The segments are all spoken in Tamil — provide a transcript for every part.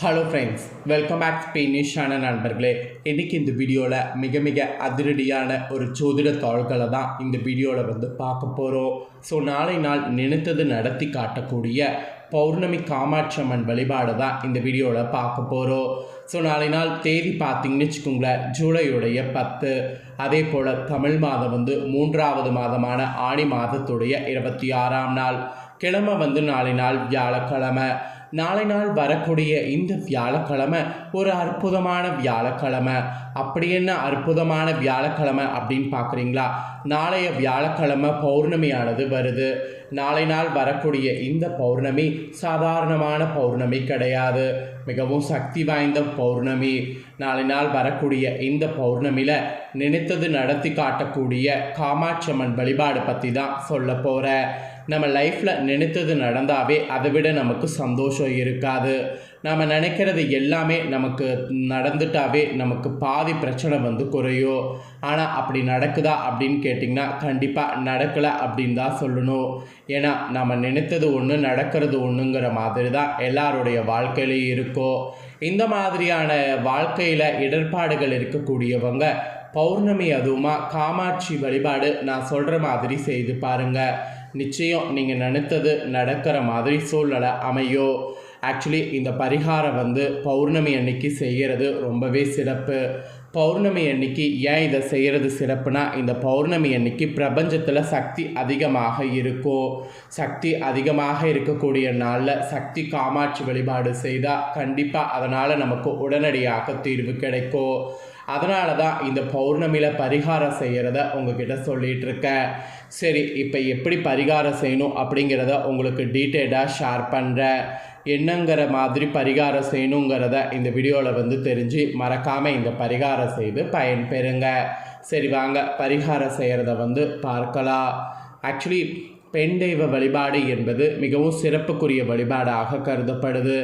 ஹலோ ஃப்ரெண்ட்ஸ் வெல்கம் பேக் ஸ்பெயினிஷான நண்பர்களே. இன்றைக்கி இந்த வீடியோவில் மிக மிக அதிரடியான ஒரு ஜோதிட தாள்களை தான் இந்த வீடியோவில் வந்து பார்க்க போகிறோம் ஸோ நாளை நாள் நினைத்தது நடத்தி காட்டக்கூடிய பௌர்ணமி காமாட்சம்மன் வழிபாடு தான் இந்த வீடியோவில் பார்க்க போகிறோம் ஸோ நாளை நாள் தேதி பார்த்தீங்கன்னு வச்சுக்கோங்களேன் ஜூலையுடைய பத்து. அதே போல் தமிழ் மாதம் வந்து மூன்றாவது மாதமான ஆணி மாதத்துடைய இருபத்தி ஆறாம் நாள். கிழமை வந்து நாளை நாள் வியாழக்கிழமை. நாளை நாள் வரக்கூடிய இந்த வியாழக்கிழமை ஒரு அற்புதமான வியாழக்கிழமை. அப்படி என்ன அற்புதமான வியாழக்கிழமை அப்படின்னு பார்க்குறீங்களா? நாளைய வியாழக்கிழமை பௌர்ணமியானது வருது. நாளை நாள் வரக்கூடிய இந்த பௌர்ணமி சாதாரணமான பௌர்ணமி கிடையாது. மிகவும் சக்தி வாய்ந்த பௌர்ணமி. நாளை நாள் வரக்கூடிய இந்த பௌர்ணமியில் நினைத்தது நடத்தி காட்டக்கூடிய காமாட்சம்மன் வழிபாடு பற்றி தான் சொல்ல போகிறேன் நம்ம லைஃப்பில் நினைத்தது நடந்தாவே அதை விட நமக்கு சந்தோஷம் இருக்காது. நம்ம நினைக்கிறது எல்லாமே நமக்கு நடந்துட்டாவே நமக்கு பாதி பிரச்சனை வந்து குறையும். ஆனால் அப்படி நடக்குதா அப்படின்னு கேட்டிங்கன்னா கண்டிப்பாக நடக்கலை அப்படின்னு தான் சொல்லணும். ஏன்னா நம்ம நினைத்தது ஒன்று நடக்கிறது ஒன்றுங்கிற மாதிரி தான் எல்லாருடைய வாழ்க்கையிலையும் இருக்கும். இந்த மாதிரியான வாழ்க்கையில் இடர்பாடுகள் இருக்கக்கூடியவங்க பௌர்ணமி அதுவுமா காமாட்சி வழிபாடு நான் சொல்கிற மாதிரி செய்து பாருங்கள் நிச்சயம் நீங்கள் நினைத்தது நடக்கிற மாதிரி சூழ்நிலை அமையும் ஆக்சுவலி இந்த பரிகாரம் வந்து பௌர்ணமி அன்னைக்கு செய்கிறது ரொம்பவே சிறப்பு. பௌர்ணமி அன்னைக்கு ஏன் இதை செய்கிறது சிறப்புனா இந்த பௌர்ணமி அன்னைக்கு பிரபஞ்சத்தில் சக்தி அதிகமாக இருக்கும். சக்தி அதிகமாக இருக்கக்கூடிய நாளில் சக்தி காமாட்சி வழிபாடு செய்தால் கண்டிப்பாக அதனால் நமக்கு உடனடியாக தீர்வு கிடைக்கும். அதனால தான் இந்த பௌர்ணமியில் பரிகாரம் செய்கிறத உங்ககிட்ட சொல்லிகிட்டு இருக்கேன் சரி இப்போ எப்படி பரிகாரம் செய்யணும் அப்படிங்கிறத உங்களுக்கு டீட்டெயிலாக ஷேர் பண்ணுறேன் என்னங்கிற மாதிரி பரிகாரம் செய்யணுங்கிறத இந்த வீடியோவில் வந்து தெரிஞ்சு மறக்காமல் இந்த பரிகாரம் செய்து பயன்பெறுங்க. சரி வாங்க பரிகாரம் செய்கிறத வந்து பார்க்கலாம். ஆக்சுவலி பெண் தெய்வ வழிபாடு என்பது மிகவும் சிறப்புக்குரிய வழிபாடாக கருதப்படுது.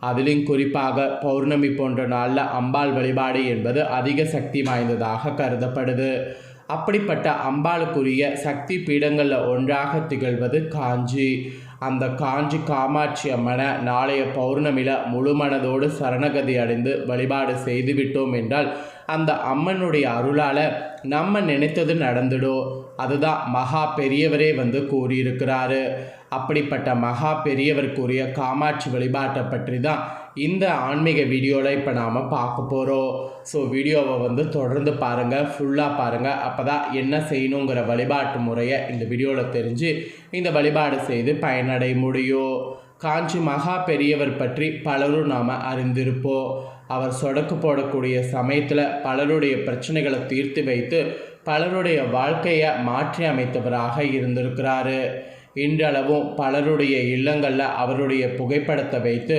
அதிலும் குறிப்பாக பௌர்ணமி போன்ற நாளில் அம்பாள் வழிபாடு என்பது அதிக சக்தி வாய்ந்ததாக கருதப்படுது. அப்படிப்பட்ட அம்பாளுக்குரிய சக்தி பீடங்களில் ஒன்றாக திகழ்வது காஞ்சி. அந்த காஞ்சி காமாட்சி அம்மனை நாளைய பௌர்ணமியில் முழு மனதோடு சரணகதி அடைந்து வழிபாடு செய்துவிட்டோம் என்றால் அந்த அம்மனுடைய அருளால் நம்ம நினைத்தது நடந்துடும் அதுதான் மகா பெரியவரே வந்து கூறியிருக்கிறாரு. அப்படிப்பட்ட மகா பெரியவருக்குரிய காமாட்சி வழிபாட்டை பற்றி தான் இந்த ஆன்மீக வீடியோவில் இப்போ நாம் பார்க்க போகிறோம் ஸோ வீடியோவை வந்து தொடர்ந்து பாருங்கள் ஃபுல்லாக பாருங்கள் அப்போ தான் என்ன செய்யணுங்கிற வழிபாட்டு முறையை இந்த வீடியோவில் தெரிஞ்சு இந்த வழிபாடு செய்து பயனடைய முடியும். காஞ்சி மகா பெரியவர் பற்றி பலரும் நாம் அறிந்திருப்போம். அவர் சொடக்கு போடக்கூடிய சமயத்தில் பலருடைய பிரச்சனைகளை தீர்த்து வைத்து பலருடைய வாழ்க்கையை மாற்றி அமைத்தவராக இருந்திருக்கிறாரு. இன்றளவும் பலருடைய இல்லங்களில் அவருடைய புகைப்படத்தை வைத்து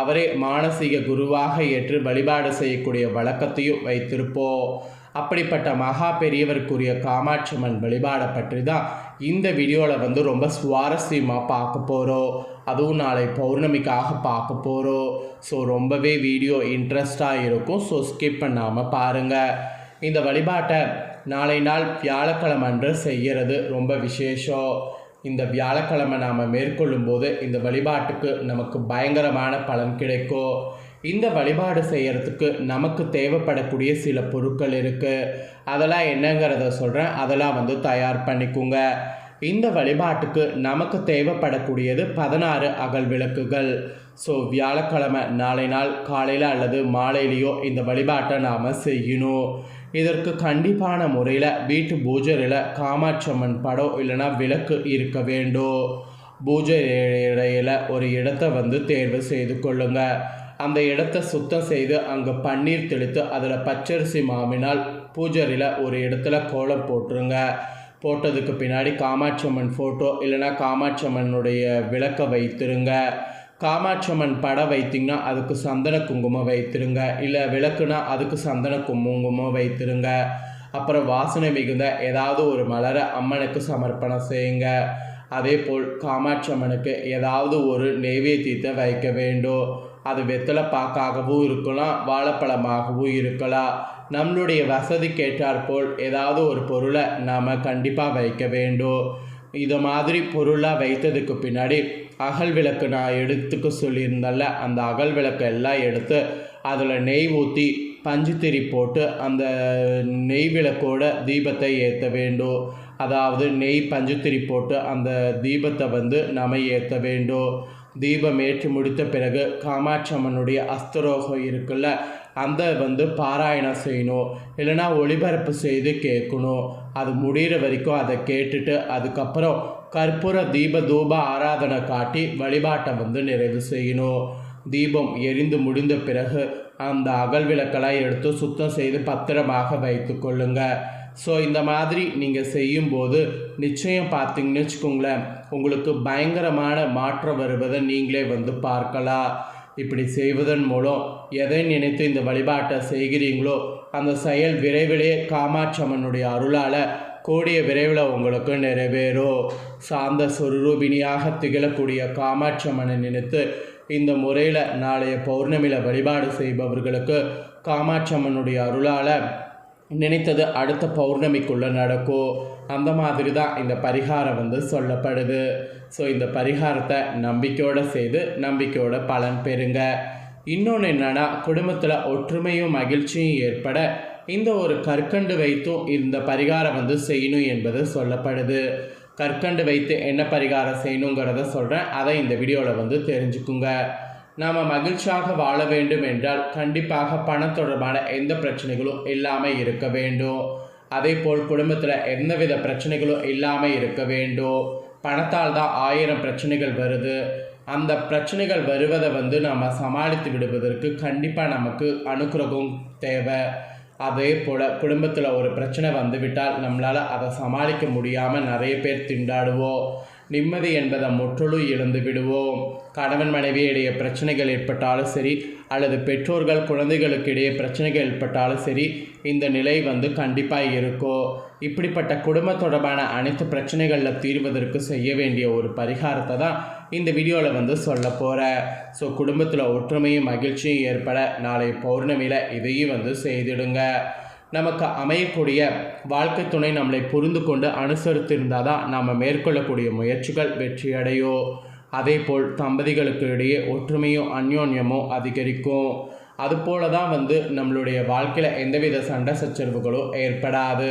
அவரே மானசீக குருவாக ஏற்று வழிபாடு செய்யக்கூடிய வழக்கத்தையும் வைத்திருப்போம். அப்படிப்பட்ட மகா பெரியவருக்குரிய காமாட்சியம்மன் வழிபாடை பற்றி தான் இந்த வீடியோவில் வந்து ரொம்ப சுவாரஸ்யமாக பார்க்க போகிறோம் அதுவும் நாளை பௌர்ணமிக்காக பார்க்க போகிறோம் ஸோ ரொம்பவே வீடியோ இன்ட்ரெஸ்டாக இருக்கும். ஸோ ஸ்கிப் பண்ணாமல் பாருங்கள் இந்த வழிபாட்டை நாளை நாள் வியாழக்கிழமை அன்று செய்கிறது ரொம்ப விசேஷம். இந்த வியாழக்கிழமை நாம் மேற்கொள்ளும் போது இந்த வழிபாட்டுக்கு நமக்கு பயங்கரமான பலன் கிடைக்கும். இந்த வழிபாடு செய்கிறதுக்கு நமக்கு தேவைப்படக்கூடிய சில பொருட்கள் இருக்குது அதெல்லாம் என்னங்கிறத சொல்கிறேன் அதெல்லாம் வந்து தயார் பண்ணிக்கோங்க. இந்த வழிபாட்டுக்கு நமக்கு தேவைப்படக்கூடியது பதினாறு அகல் விளக்குகள். ஸோ வியாழக்கிழமை நாளை நாள் காலையில் அல்லது மாலையிலேயோ இந்த வழிபாட்டை நாம் செய்யணும். இதற்கு கண்டிப்பான முறையில் வீட்டு பூஜையில் காமாட்சம்மன் படம் இல்லைனா விளக்கு இருக்க வேண்டும். பூஜை இடையில் ஒரு இடத்த வந்து தேர்வு செய்து கொள்ளுங்கள் அந்த இடத்த சுத்தம் செய்து அங்கே பன்னீர் தெளித்து அதில் பச்சரிசி மாவினால் பூஜரியில் ஒரு இடத்துல கோலம் போட்டுருங்க. போட்டதுக்கு பின்னாடி காமாட்சியம்மன் ஃபோட்டோ இல்லைனா காமாட்சியம்மனுடைய விளக்கை வைத்திருங்க. காமாட்சியம்மன் படம் வைத்திங்கன்னா அதுக்கு சந்தன குங்குமம் வைத்திருங்க. இல்லை விளக்குனா அதுக்கு சந்தன குங்குமம் வைத்திருங்க. அப்புறம் வாசனை மிகுந்த ஏதாவது ஒரு மலரை அம்மனுக்கு சமர்ப்பணம் செய்யுங்க. அதே போல் காமாட்சி அம்மனுக்கு ஏதாவது ஒரு நெய்வேத்தியத்தை வைக்க வேண்டும். அது வெத்தலை பாக்காகவும் இருக்கலாம் வாழைப்பழமாகவும் இருக்கலாம். நம்மளுடைய வசதிக்கேற்றாற்போல் ஏதாவது ஒரு பொருளை நாம் கண்டிப்பாக வைக்க வேண்டும். இது மாதிரி பொருளாக வைத்ததுக்கு பின்னாடி அகல் விளக்கு நான் எடுத்துக்க சொல்லியிருந்தேன்ல அந்த அகல் விளக்கு எல்லாம் எடுத்து அதில் நெய் ஊற்றி பஞ்சுத்திரி போட்டு அந்த நெய் விளக்கோட தீபத்தை ஏற்ற வேண்டும். அதாவது நெய் பஞ்சுத்திரி போட்டு அந்த தீபத்தை வந்து நம்ம ஏற்ற வேண்டும். தீபம் ஏற்றி முடித்த பிறகு காமாட்சம்மனுடைய அஸ்தரோகம் இருக்குல்ல அந்த வந்து பாராயணம் செய்யணும். இல்லைன்னா ஒளிபரப்பு செய்து கேட்கணும். அது முடிகிற வரைக்கும் அதை கேட்டுட்டு அதுக்கப்புறம் கற்பூர தீப தூப ஆராதனை காட்டி வழிபாட்டை வந்து நிறைவு செய்யணும். தீபம் எரிந்து முடிந்த பிறகு அந்த அகல் விளக்கெல்லாம் எடுத்து சுத்தம் செய்து பத்திரமாக வைத்து கொள்ளுங்கள் ஸோ இந்த மாதிரி நீங்கள் செய்யும்போது நிச்சயம் பார்த்தீங்கன்னு வச்சுக்கோங்களேன் உங்களுக்கு பயங்கரமான மாற்றம் வருவதை நீங்களே வந்து பார்க்கலாம். இப்படி செய்வதன் மூலம் எதை நினைத்து இந்த வழிபாட்டை செய்கிறீங்களோ அந்த செயல் விரைவிலே காமாட்சி அம்மனுடைய அருளால் கூடிய விரைவில் உங்களுக்கு நிறைவேறும். சாந்த சொருரூபிணியாக திகழக்கூடிய காமாட்சி அம்மனை நினைத்து இந்த முறையில் நாளைய பௌர்ணமியில் வழிபாடு செய்பவர்களுக்கு காமாட்சி அம்மனுடைய அருளால் நினைத்தது அடுத்த பௌர்ணமிக்குள்ளே நடக்கும். அந்த மாதிரி தான் இந்த பரிகாரம் வந்து சொல்லப்படுது. ஸோ இந்த பரிகாரத்தை நம்பிக்கையோடு செய்து நம்பிக்கையோட பலன் பெறுங்க. இன்னொன்று என்னென்னா குடும்பத்தில் ஒற்றுமையும் மகிழ்ச்சியும் ஏற்பட இந்த ஒரு கற்கண்டு வைத்தும் இந்த பரிகாரம் வந்து செய்யணும் என்பது சொல்லப்படுது. கற்கண்டு வைத்து என்ன பரிகாரம் செய்யணுங்கிறத சொல்கிறேன் அதை இந்த வீடியோவில் வந்து தெரிஞ்சுக்குங்க. நாம் மகிழ்ச்சியாக வாழ வேண்டும் என்றால் கண்டிப்பாக பணம் தொடர்பான எந்த பிரச்சனைகளும் இல்லாமல் இருக்க வேண்டும். அதே போல் குடும்பத்தில் எந்தவித பிரச்சனைகளும் இல்லாமல் இருக்க வேண்டும். பணத்தால் தான் ஆயிரம் பிரச்சனைகள் வருது. அந்த பிரச்சனைகள் வருவதை வந்து நாம் சமாளித்து விடுவதற்கு கண்டிப்பாக நமக்கு அனுகிரகம் தேவை. அதே போல் குடும்பத்தில் ஒரு பிரச்சனை வந்துவிட்டால் நம்மளால் அதை சமாளிக்க முடியாமல் நிறைய பேர் திண்டாடுவோம். நிம்மதி என்பதை முற்றிலும் இழந்து விடுவோம். கணவன் மனைவியிடையே பிரச்சனைகள் ஏற்பட்டாலும் சரி அல்லது பெற்றோர்கள் குழந்தைகளுக்கு இடையே பிரச்சனைகள் ஏற்பட்டாலும் சரி இந்த நிலை வந்து கண்டிப்பாக இருக்கும் இப்படிப்பட்ட குடும்ப தொடர்பான அனைத்து பிரச்சனைகளில் தீர்வதற்கு செய்ய வேண்டிய ஒரு பரிகாரத்தை தான் இந்த வீடியோவில் வந்து சொல்ல போகிறேன் ஸோ குடும்பத்தில் ஒற்றுமையும் மகிழ்ச்சியும் ஏற்பட நாளை பௌர்ணமியில் இதையும் வந்து செய்திடுங்க. நமக்கு அமையக்கூடிய வாழ்க்கை துணை நம்மளை புரிந்து கொண்டு அனுசரித்திருந்தால் தான் நாம் மேற்கொள்ளக்கூடிய முயற்சிகள் வெற்றியடையோ. அதே போல் தம்பதிகளுக்கு இடையே ஒற்றுமையும் அந்யோன்யமும் அதிகரிக்கும். அதுபோல தான் வந்து நம்மளுடைய வாழ்க்கையில் எந்தவித சண்டை சச்சரவுகளோ ஏற்படாது.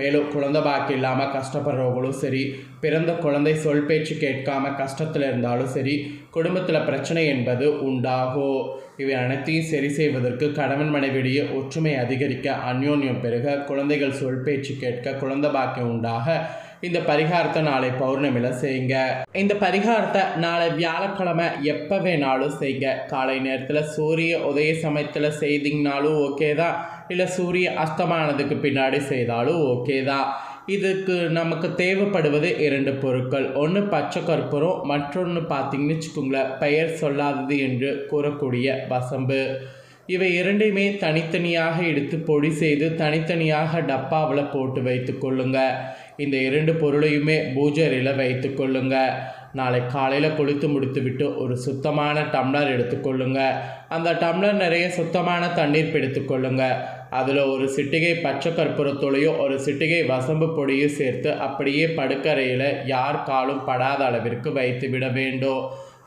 மேலும் குழந்தை பாக்கி இல்லாமல் கஷ்டப்படுறவங்களும் சரி பிறந்த குழந்தை சொல் பேச்சு கேட்காம கஷ்டத்தில் இருந்தாலும் சரி குடும்பத்தில் பிரச்சனை என்பது உண்டாகும். இவை அனைத்தையும் சரி செய்வதற்கு கணவன் மனைவியிடையே ஒற்றுமை அதிகரிக்க அந்யோன்யம் பெருக குழந்தைகள் சொல் பேச்சு கேட்க குழந்தை பாக்கியம் உண்டாக இந்த பரிகாரத்தை நாளை பௌர்ணமியில் செய்யுங்க. இந்த பரிகாரத்தை நாளை வியாழக்கிழமை எப்போ வேணாலும் செய்யுங்க. காலை நேரத்தில் சூரிய உதய சமயத்தில் செய்திங்கனாலும் ஓகே தான். இல்லை சூரிய அஸ்தமானதுக்கு பின்னாடி செய்தாலும் ஓகே தான் இதுக்கு நமக்கு தேவைப்படுவது இரண்டு பொருட்கள். ஒன்று பச்சை கற்பூரம் மற்றொன்று பார்த்தீங்கன்னு வச்சுக்கோங்களேன் பெயர் சொல்லாதது என்று கூறக்கூடிய வசம்பு. இவை இரண்டையுமே தனித்தனியாக எடுத்து பொடி செய்து தனித்தனியாக டப்பாவில் போட்டு வைத்து கொள்ளுங்கள் இந்த இரண்டு பொருளையுமே பூஜரியில் வைத்து கொள்ளுங்கள் நாளை காலையில் குளித்து முடித்துவிட்டு ஒரு சுத்தமான டம்ளர் எடுத்துக்கொள்ளுங்க அந்த டம்ளர் நிறைய சுத்தமான தண்ணீர் பிடித்துக்கொள்ளுங்க அதில் ஒரு சிட்டிகை பச்சை கற்பூரத்தோலையும் ஒரு சிட்டிகை வசம்பு பொடியும் சேர்த்து அப்படியே படுக்கறையில் யார் காலும் படாத அளவிற்கு வைத்து விட வேண்டும்.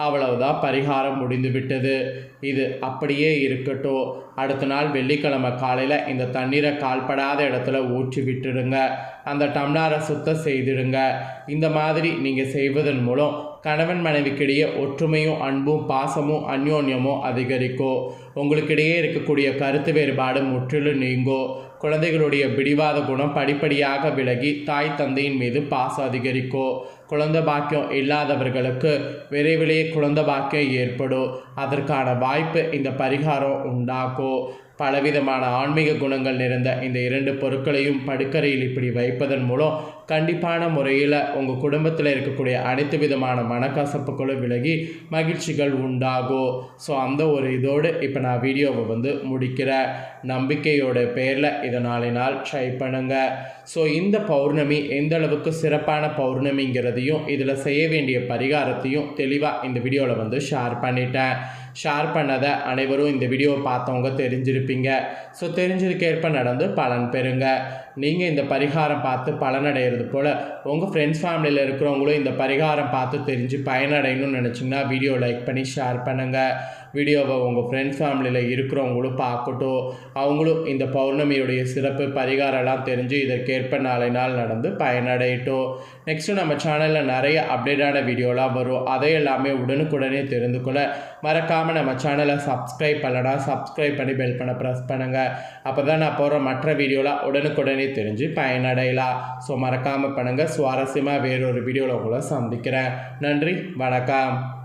அவ்வளவுதான் பரிகாரம் முடிந்து விட்டது இது அப்படியே இருக்கட்டும். அடுத்த நாள் வெள்ளிக்கிழமை காலையில் இந்த தண்ணீரை கால்படாத இடத்துல ஊற்றி விட்டுடுங்க. அந்த டம்ளாரை சுத்தம் செய்திடுங்க. இந்த மாதிரி நீங்கள் செய்வதன் மூலம் கணவன் மனைவிக்கிடையே ஒற்றுமையும் அன்பும் பாசமும் அந்யோன்யமும் அதிகரிக்கும். உங்களுக்கிடையே இருக்கக்கூடிய கருத்து வேறுபாடு முற்றிலும் நீங்கும் குழந்தைகளுடைய பிடிவாத குணம் படிப்படியாக விலகி தாய் தந்தையின் மீது பாசம் அதிகரிக்கும். குழந்தை பாக்கியம் இல்லாதவர்களுக்கு விரைவிலேயே குழந்தை பாக்கியம் ஏற்படும். அதற்கான வாய்ப்பு இந்த பரிகாரம் உண்டாக்கும். பலவிதமான ஆன்மீக குணங்கள் நிறைந்த இந்த இரண்டு பொருட்களையும் படுக்கரையில் இப்படி வைப்பதன் மூலம் கண்டிப்பான முறையில் உங்கள் குடும்பத்தில் இருக்கக்கூடிய அனைத்து விதமான மனக்கசப்புகளும் விலகி மகிழ்ச்சிகள் உண்டாகும் ஸோ அந்த ஒரு இதோடு இப்போ நான் வீடியோவை வந்து முடிக்கிறேன். நம்பிக்கையோட பேரில் இதை நாளை நாள் ட்ரை பண்ணுங்கள் ஸோ இந்த பௌர்ணமி எந்த அளவுக்கு சிறப்பான பௌர்ணமிங்கிறதையும் இதில் செய்ய வேண்டிய பரிகாரத்தையும் தெளிவாக இந்த வீடியோவில் வந்து ஷேர் பண்ணிட்டேன். ஷேர் பண்ணதை அனைவரும் இந்த வீடியோவை பார்த்தவங்க தெரிஞ்சிருப்பீங்க. ஸோ தெரிஞ்சதுக்கேற்ப நடந்து பலன் பெறுங்க. நீங்கள் இந்த பரிகாரம் பார்த்து பலனடைகிறது போல் உங்கள் ஃப்ரெண்ட்ஸ் ஃபேமிலியில் இருக்கிறவங்களும் இந்த பரிகாரம் பார்த்து தெரிஞ்சு பயனடையணும்னு நினச்சிங்கன்னா வீடியோ லைக் பண்ணி ஷேர் பண்ணுங்கள் வீடியோவை உங்கள் ஃப்ரெண்ட்ஸ் ஃபேமிலியில் இருக்கிறவங்களும் பார்க்கட்டும். அவங்களும் இந்த பௌர்ணமியுடைய சிறப்பு பரிகாரம்லாம் தெரிஞ்சு இதற்கேற்ப நாளை நாள் நடந்து பயனடையட்டும். நெக்ஸ்ட்டு நம்ம சேனலில் நிறைய அப்டேட்டான வீடியோலாம் வரும். அதை எல்லாமே உடனுக்குடனே தெரிந்து கொள்ள மறக்காமல் நம்ம சேனலை சப்ஸ்கிரைப் பண்ணலனா சப்ஸ்கிரைப் பண்ணி பெல் பண்ண ப்ரெஸ் பண்ணுங்கள் அப்போ தான் நான் போகிற மற்ற வீடியோலாம் உடனுக்குடனே தெரிஞ்சு பயனடையலாம். ஸோ மறக்காமல் பண்ணுங்கள் சுவாரஸ்யமாக வேறொரு வீடியோவில் உங்களை சந்திக்கிறேன். நன்றி வணக்கம்.